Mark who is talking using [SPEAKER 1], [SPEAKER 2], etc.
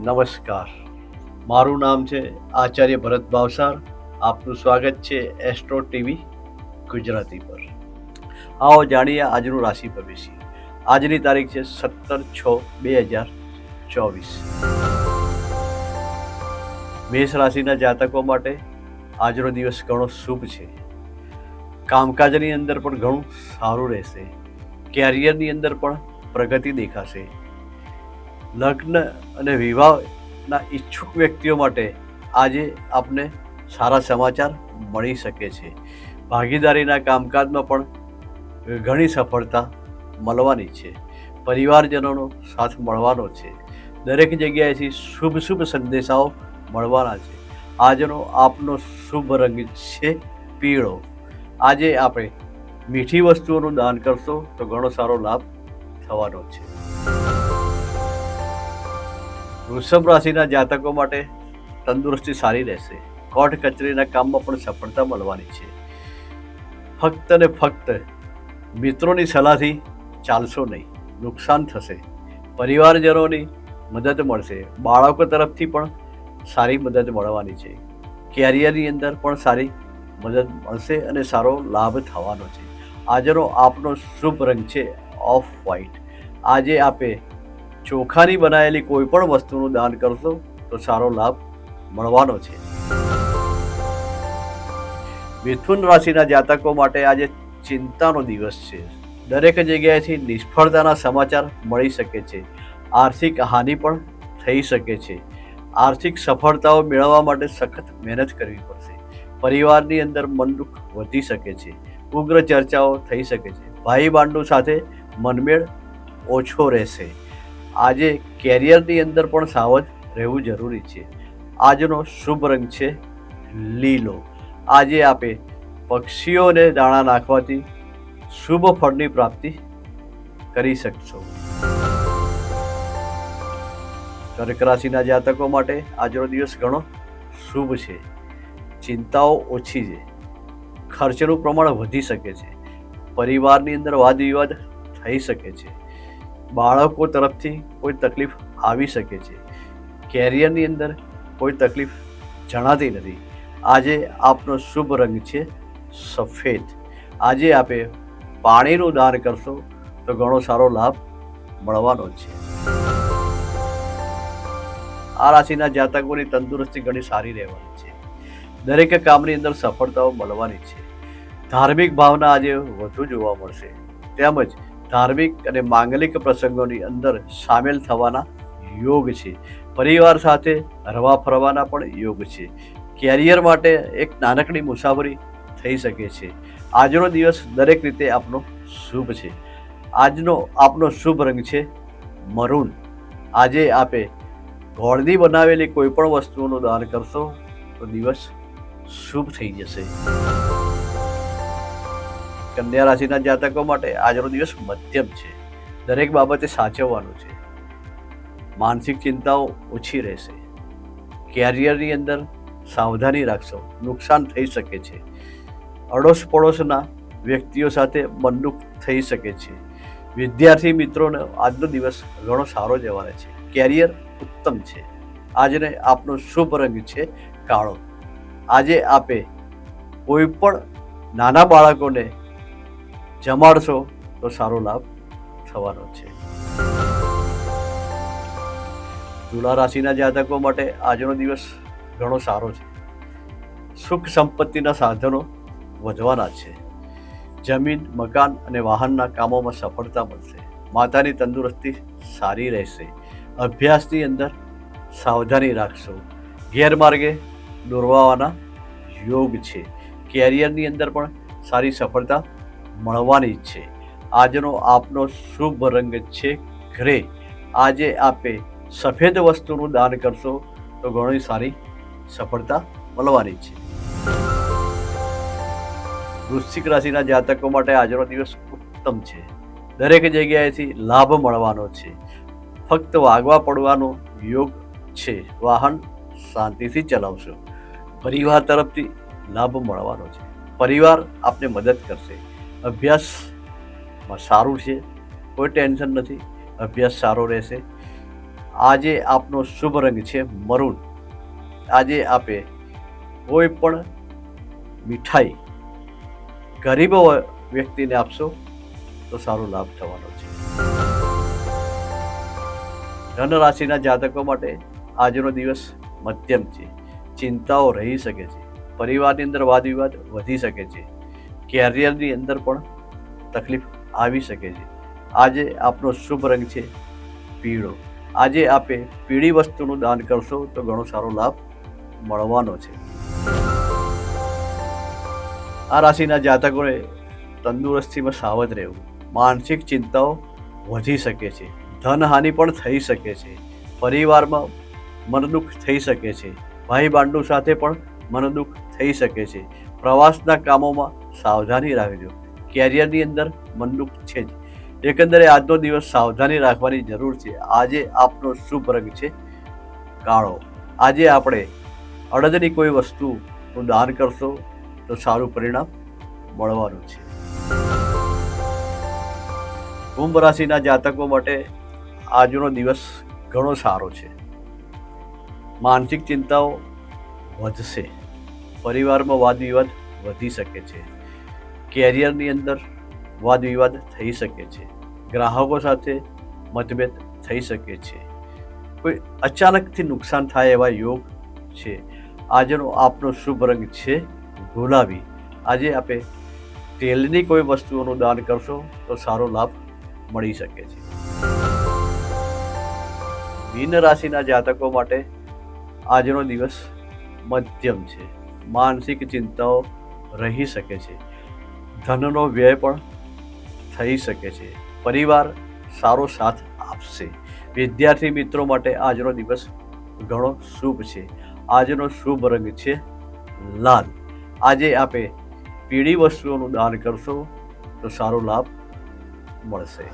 [SPEAKER 1] નમસ્કાર. મારું નામ છે આચાર્ય ભરત ભાવસાર આપનું સ્વાગત છે એસ્ટ્રો ટીવી ગુજરાતી પર. આવો જાણીએ આજનું રાશિ ભવિષ્ય આજની તારીખ છે સત્તર છ બે હજાર ચોવીસ. મેષ રાશિના જાતકો માટે આજનો દિવસ ઘણો શુભ છે. કામકાજની અંદર પણ ઘણું સારું રહેશે. કેરિયરની અંદર પણ પ્રગતિ દેખાશે. લગ્ન અને વિવાહના ઈચ્છુક વ્યક્તિઓ માટે આજે આપને સારા સમાચાર મળી શકે છે. ભાગીદારીના કામકાજમાં પણ ઘણી સફળતા મળવાની છે. પરિવારજનોનો સાથ મળવાનો છે. દરેક જગ્યાએથી શુભ શુભ સંદેશાઓ મળવાના છે. આજનો આપનો શુભ રંગ છે પીળો. આજે આપણે મીઠી વસ્તુઓનું દાન કરશો તો ઘણો સારો લાભ થવાનો છે. વૃષભ રાશિના જાતકો માટે તંદુરસ્તી સારી રહેશે. કોર્ટ કચેરીના કામમાં પણ સફળતા મળવાની છે. ફક્ત ને ફક્ત મિત્રોની સલાહથી ચાલશો નહીં. નુકસાન થશે. પરિવારજનોની મદદ મળશે. બાળકો તરફથી પણ સારી મદદ મળવાની છે. કેરિયરની અંદર પણ સારી મદદ મળશે અને સારો લાભ થવાનો છે. આજનો આપનો શુભ રંગ છે ઓફ વ્હાઇટ. આજે આપે ચોખાની બનાવેલી કોઈ પણ વસ્તુનું દાન કરશો તો સારો લાભ મળવાનો છે. મિથુન રાશિના જાતકો માટે આજે ચિંતાનો દિવસ છે. દરેક જગ્યાએથી નિષ્ફળતાના સમાચાર મળી શકે છે. આર્થિક હાનિ પણ થઈ શકે છે. આર્થિક સફળતાઓ મેળવવા માટે સખત મહેનત કરવી પડશે. પરિવારની અંદર મનદુખ વધી શકે છે. ઉગ્ર ચર્ચાઓ થઈ શકે છે. ભાઈ બાંડુ સાથે મનમેળ ઓછો રહેશે. આજે કેરિયરની અંદર પણ સાવધ રહેવું જરૂરી છે. આજનો શુભ રંગ છે લીલો. આજે આપે પક્ષીઓને દાણા નાખવાથી શુભ ફળની પ્રાપ્તિ કરી શકશો. કર્ક રાશિના જાતકો માટે આજનો દિવસ ઘણો શુભ છે. ચિંતાઓ ઓછી છે. ખર્ચનું પ્રમાણ વધી શકે છે. પરિવારની અંદર વાદ વિવાદ થઈ શકે છે. બાળકો તરફથી કોઈ તકલીફ આવી શકે છે. કેરિયરની અંદર કોઈ તકલીફ જણાતી નથી. આજે આપનો શુભ રંગ છે સફેદ. આજે આપે પાણીનું દાન કરશો તો ઘણો સારો લાભ મળવાનો છે. આ રાશિના જાતકોની તંદુરસ્તી ઘણી સારી રહેવાની છે. દરેક કામની અંદર સફળતાઓ મળવાની છે. ધાર્મિક ભાવના આજે વધુ જોવા મળશે. તેમજ ધાર્મિક અને માંગલિક પ્રસંગોની અંદર સામેલ થવાના યોગ છે. પરિવાર સાથે હરવા ફરવાના પણ યોગ છે. કેરિયર માટે એક નાનકડી મુસાફરી થઈ શકે છે. આજનો દિવસ દરેક રીતે આપનો શુભ છે. આજનો આપનો શુભ રંગ છે મરૂન. આજે આપે ગોળની બનાવેલી કોઈ પણ વસ્તુઓનું દાન કરશો તો દિવસ શુભ થઈ જશે. કન્યા રાશિના જાતકો માટે આજનો દિવસ મધ્યમ છે. દરેક બાબતે સાચવવાનું છે. માનસિક ચિંતાઓ ઓછી રહેશે. કેરિયરની અંદર સાવધાની રાખશો. નુકસાન થઈ શકે છે. અડોશ પડોશના વ્યક્તિઓ સાથે મનદુખ થઈ શકે છે. વિદ્યાર્થી મિત્રોનો આજનો દિવસ ઘણો સારો જવાનો છે. કેરિયર ઉત્તમ છે. આજને આપનો શુભ રંગ છે કાળો. આજે આપે કોઈ પણ નાના બાળકોને જમાડશો તો સારો લાભ થવાનો છે. તુલા રાશિના જાતકો માટે આજનો દિવસ ઘણો સારો છે. સુખ સંપત્તિના સાધનો વધવાના છે. જમીન, મકાન અને વાહનના કામોમાં સફળતા મળશે. માતાની તંદુરસ્તી સારી રહેશે. અભ્યાસની અંદર સાવધાની રાખશો. ગેરમાર્ગે દોરવાના યોગ છે. કેરિયરની અંદર પણ સારી સફળતા મળવાની છે. આજનો આપનો શુભ રંગ છે ઘરે આજે આપે સફેદ વસ્તુનું દાન કરશો તો ઘણી સારી સફળતા મળવાની છે. વૃશ્ચિક રાશિના જાતકો માટે આજનો દિવસ ઉત્તમ છે. દરેક જગ્યાએથી લાભ મળવાનો છે. ફક્ત વાગવા પડવાનો યોગ છે. વાહન શાંતિથી ચલાવશો. પરિવાર તરફથી લાભ મળવાનો છે. પરિવાર આપને મદદ કરશે. અભ્યાસમાં સારું છે, કોઈ ટેન્શન નથી, અભ્યાસ સારો રહેશે. આજે આપનો શુભ રંગ છે મરૂન. આજે આપે કોઈ પણ મીઠાઈ ગરીબ વ્યક્તિને આપશો તો સારો લાભ થવાનો છે. ધન રાશિના જાતકો માટે આજનો દિવસ મધ્યમ છે. ચિંતાઓ રહી શકે છે. પરિવારની અંદર વાદ વિવાદ વધી શકે છે. કેરિયરની અંદર પણ તકલીફ આવી શકે છે. આજે આપનો શુભ રંગ છે પીળો. આજે આપે પીળી વસ્તુનું દાન કરશો તો ઘણો સારો લાભ મળવાનો છે. આ રાશિના જાતકોએ તંદુરસ્તીમાં સાવધ રહેવું. માનસિક ચિંતાઓ વધી શકે છે. ધનહાનિ પણ થઈ શકે છે. પરિવારમાં મનદુઃખ થઈ શકે છે. ભાઈ બાંડુ સાથે પણ મનદુઃખ થઈ શકે છે. પ્રવાસના કામોમાં સાવધાની રાખજો. કેરિયરની અંદર મનદુખ છે જ. એકંદરે આજનો દિવસ સાવધાની રાખવાની જરૂર છે. આજે આપનો શુભ રંગ છે કાળો. આજે આપણે અડદની કોઈ વસ્તુનું દાન કરશો તો સારું પરિણામ મળવાનું છે. કુંભ રાશિના જાતકો માટે આજનો દિવસ ઘણો સારો છે. માનસિક ચિંતાઓ વધશે. પરિવારમાં વાદ વિવાદ વધી શકે છે. કેરિયરની અંદર વાદ વિવાદ થઈ શકે છે. ગ્રાહકો સાથે મતભેદ થઈ શકે છે. કોઈ અચાનકથી નુકસાન થાય એવા યોગ છે. આજનો આપનો શુભ રંગ છે ગુલાબી. આજે આપે તેલની કોઈ વસ્તુઓનું દાન કરશો તો સારો લાભ મળી શકે છે. મીન રાશિના જાતકો માટે આજનો દિવસ મધ્યમ છે. માનસિક ચિંતાઓ રહી શકે છે. ધનનો વ્યય પણ થઈ શકે છે. પરિવાર સારો સાથ આપશે. વિદ્યાર્થી મિત્રો માટે આજનો દિવસ ઘણો શુભ છે. આજનો શુભ રંગ છે લાલ. આજે આપે પીળી વસ્તુઓનું દાન કરશો તો સારો લાભ મળશે.